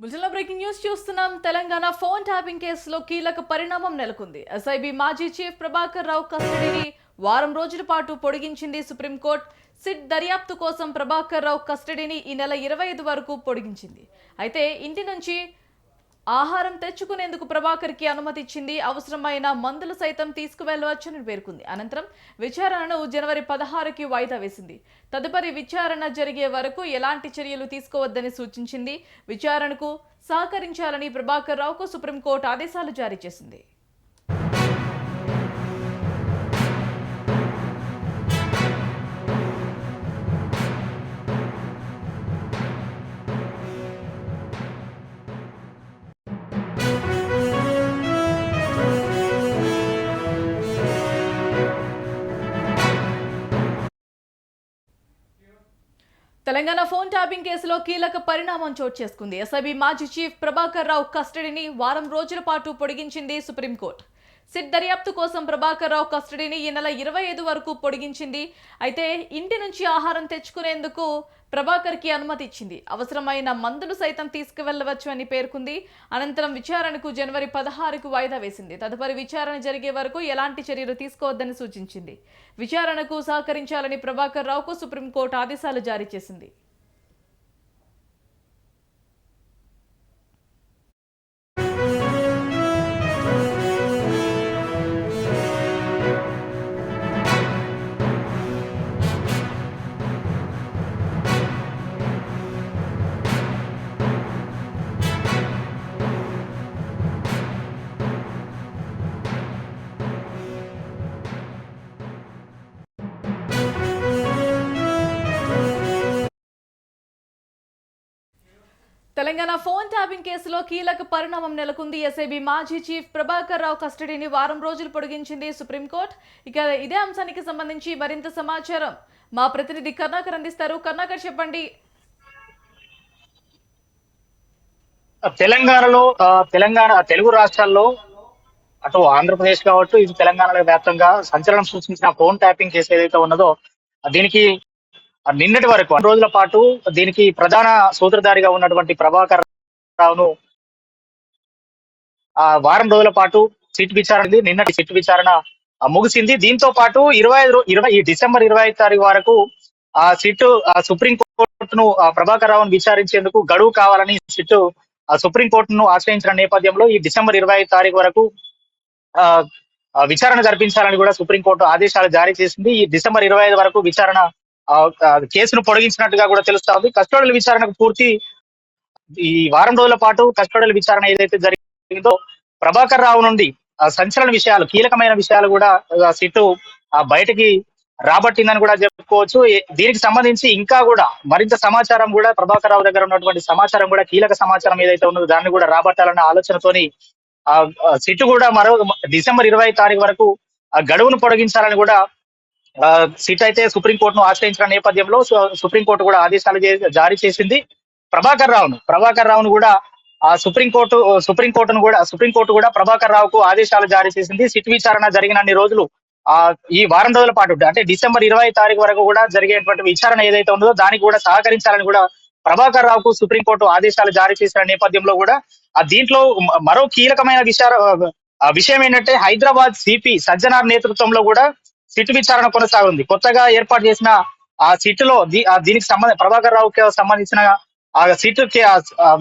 బులెటిన్లో breaking news చూస్తున్నాం. Telangana phone tapping కేసులో కీలక పరిణామం నెలకొంది. ఎస్ఐబి మాజీ చీఫ్ ప్రభాకర్ రావు కస్టడీని వారం రోజుల పాటు పొడిగించింది సుప్రీంకోర్టు. సిట్ దర్యాప్తు కోసం ప్రభాకర్ రావు కస్టడీని ఈ నెల ఇరవై ఐదు వరకు పొడిగించింది. అయితే ఇంటి నుంచి ఆహారం తెచ్చుకునేందుకు ప్రభాకర్కి అనుమతి ఇచ్చింది అవసరమైన మందులు సైతం తీసుకువెళ్ళవచ్చని పేర్కొంది. అనంతరం విచారణను జనవరి పదహారుకి వాయిదా వేసింది. తదుపరి విచారణ జరిగే వరకు ఎలాంటి చర్యలు తీసుకోవద్దని సూచించింది. విచారణకు సహకరించాలని ప్రభాకర్ రావుకు సుప్రీంకోర్టు ఆదేశాలు జారీ చేసింది. తెలంగాణ ఫోన్ ట్యాపింగ్ కేసులో కీలక పరిణామం చోటు చేసుకుంది. ఎస్ఐబి మాజీ చీఫ్ ప్రభాకర్ రావు కస్టడీని వారం రోజుల పాటు పొడిగించింది సుప్రీంకోర్టు. సిట్ దర్యాప్తు కోసం ప్రభాకర్ రావు కస్టడీని ఈ నెల ఇరవై ఐదు వరకు పొడిగించింది. అయితే ఇంటి నుంచి ఆహారం తెచ్చుకునేందుకు ప్రభాకర్కి అనుమతి ఇచ్చింది. అవసరమైన మందులు సైతం తీసుకువెళ్ళవచ్చు అని పేర్కొంది. అనంతరం విచారణకు జనవరి పదహారుకు వాయిదా వేసింది. తదుపరి విచారణ జరిగే వరకు ఎలాంటి చర్యలు తీసుకోవద్దని సూచించింది. విచారణకు సహకరించాలని ప్రభాకర్ రావుకు సుప్రీంకోర్టు ఆదేశాలు జారీ చేసింది. తెలంగాణ ఫోన్ ట్యాపింగ్ కేసులో కీలక పరిణామం నెలకొంది. ఎస్ఐబి మాజీ చీఫ్ ప్రభాకర్ రావు కస్టడీని వారం రోజులు పొడిగించింది సుప్రీంకోర్టు ఇక ఇదే అంశానికి సంబంధించి మరింత సమాచారం. మా ప్రతినిధి కర్ణాకర్ అందిస్తారు. కర్ణాకర్ చెప్పండి. తెలంగాణలో తెలంగాణ తెలుగు రాష్ట్రాల్లో అటు ఆంధ్రప్రదేశ్ కావచ్చు ఇటు తెలంగాణ వ్యాప్తంగా సంచలనం సృష్టించిన ఫోన్ ట్యాపింగ్ కేసు ఏదైతే ఉన్నదో దీనికి నిన్నటి వరకు రోజుల పాటు దీనికి ప్రధాన సూత్రధారిగా ఉన్నటువంటి ప్రభాకర్ రావును ఆ వారం రోజుల పాటు సిట్ విచారణ నిన్నటి సిట్ విచారణ ముగిసింది. దీంతో పాటు ఇరవై ఐదు ఇరవై ఈ డిసెంబర్ ఇరవై ఐదు తారీఖు వరకు ఆ సిట్ ఆ, సుప్రీం కోర్టును ఆ, ప్రభాకర్ రావును విచారించేందుకు గడువు కావాలని సిట్ ఆ, సుప్రీం కోర్టును ఆశ్రయించిన నేపథ్యంలో ఈ డిసెంబర్ ఇరవై ఐదు తారీఖు వరకు ఆ, విచారణ జరిపించాలని కూడా సుప్రీంకోర్టు ఆదేశాలు జారీ చేసింది. ఈ డిసెంబర్ ఇరవై ఐదు వరకు విచారణ కేసును పొడిగించినట్టుగా కూడా తెలుస్తా ఉంది. కస్టోడియల్ విచారణకు పూర్తి ఈ వారం రోజుల పాటు కస్టోడియల్ విచారణ ఏదైతే జరిగిందో ప్రభాకర్ రావు నుండి ఆ, సంచలన విషయాలు కీలకమైన విషయాలు కూడా సిట్టు ఆ, బయటికి రాబట్టిందని కూడా చెప్పుకోవచ్చు. దీనికి సంబంధించి ఇంకా కూడా మరింత సమాచారం కూడా ప్రభాకర్ రావు దగ్గర ఉన్నటువంటి సమాచారం కూడా కీలక సమాచారం ఏదైతే ఉన్నదో దాన్ని కూడా రాబట్టాలన్న ఆలోచనతోని ఆ సిట్టు కూడా మరో డిసెంబర్ ఇరవై తారీఖు వరకు ఆ గడువును పొడిగించాలని కూడా సిట్ అయితే సుప్రీంకోర్టును ఆశ్రయించిన నేపథ్యంలో సుప్రీంకోర్టు కూడా ఆదేశాలు జారీ చేసింది. ప్రభాకర్ రావును ప్రభాకర్ రావును కూడా ఆ సుప్రీంకోర్టు సుప్రీంకోర్టును కూడా సుప్రీంకోర్టు కూడా ప్రభాకర్ రావుకు ఆదేశాలు జారీ చేసింది. సిట్ విచారణ జరిగినన్ని రోజులు ఆ ఈ వారం రోజుల పాటు అంటే డిసెంబర్ ఇరవై తారీఖు వరకు కూడా జరిగేటువంటి విచారణ ఏదైతే ఉందో దానికి కూడా సహకరించాలని కూడా ప్రభాకర్ రావుకు సుప్రీంకోర్టు ఆదేశాలు జారీ చేసిన నేపథ్యంలో కూడా ఆ దీంట్లో మరో కీలకమైన విషయ విషయం ఏంటంటే హైదరాబాద్ సిపి సజ్జనార్ నేతృత్వంలో కూడా సిట్ విచారణ కొనసాగుంది. కొత్తగా ఏర్పాటు చేసిన ఆ సిట్లో ఆ దీనికి సంబంధ ప్రభాకర్ రావుకి సంబంధించిన ఆ సిట్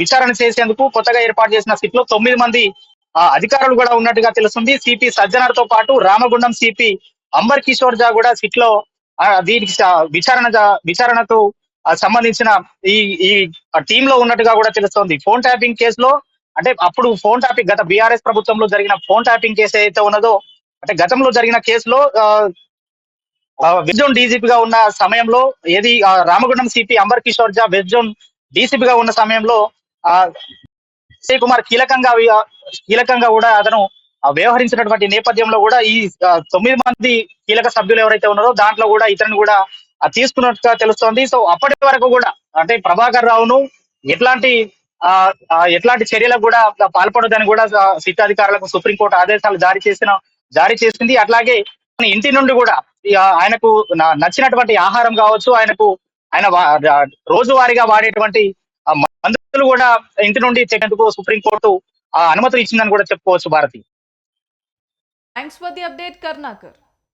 విచారణ చేసేందుకు కొత్తగా ఏర్పాటు చేసిన సిట్లో తొమ్మిది మంది ఆ అధికారులు కూడా ఉన్నట్టుగా తెలుస్తుంది. సిపి సజ్జనార్తో పాటు రామగుండం సిపి అంబర్ కిషోర్ జా కూడా సిట్లో దీనికి విచారణ విచారణకు సంబంధించిన ఈ ఈ టీమ్లో ఉన్నట్టుగా కూడా తెలుస్తోంది. ఫోన్ ట్యాపింగ్ కేసులో అంటే అప్పుడు ఫోన్ ట్యాపింగ్ గత బీఆర్ఎస్ ప్రభుత్వంలో జరిగిన ఫోన్ ట్యాపింగ్ కేసు ఏదైతే ఉన్నదో అంటే గతంలో జరిగిన కేసులో వెబ్ ఆ, వెస్ట్ డీజీపీగా ఉన్న సమయంలో ఏది ఆ, రామగుండం సిపి అంబర్ కిషోర్ జా వెబ్ జోన్ డీసీపీగా ఉన్న సమయంలో ఆ శ్రీ కుమార్ కీలకంగా కీలకంగా కూడా అతను వ్యవహరించినటువంటి నేపథ్యంలో కూడా ఈ తొమ్మిది మంది కీలక సభ్యులు ఎవరైతే ఉన్నారో దాంట్లో కూడా ఇతను కూడా తీసుకున్నట్టుగా తెలుస్తోంది. సో అప్పటి వరకు కూడా అంటే ప్రభాకర్ రావును ఎట్లాంటి ఆ, ఎట్లాంటి చర్యలకు కూడా పాల్పడదని కూడా ఆ, సిట్ అధికారులకు సుప్రీంకోర్టు ఆదేశాలు జారీ చేసిన జారీ చేసింది. అట్లాగే ఆయన ఇంటి నుండి కూడా ఆయనకు నచ్చినటువంటి ఆహారం కావచ్చు ఆయనకు ఆయన రోజువారీగా వాడేటువంటి మందులు కూడా ఇంటి నుండి తెగేందుకు సుప్రీంకోర్టు ఆ అనుమతులు ఇచ్చిందని కూడా చెప్పుకోవచ్చు Bharati. Thanks for the update Karnakar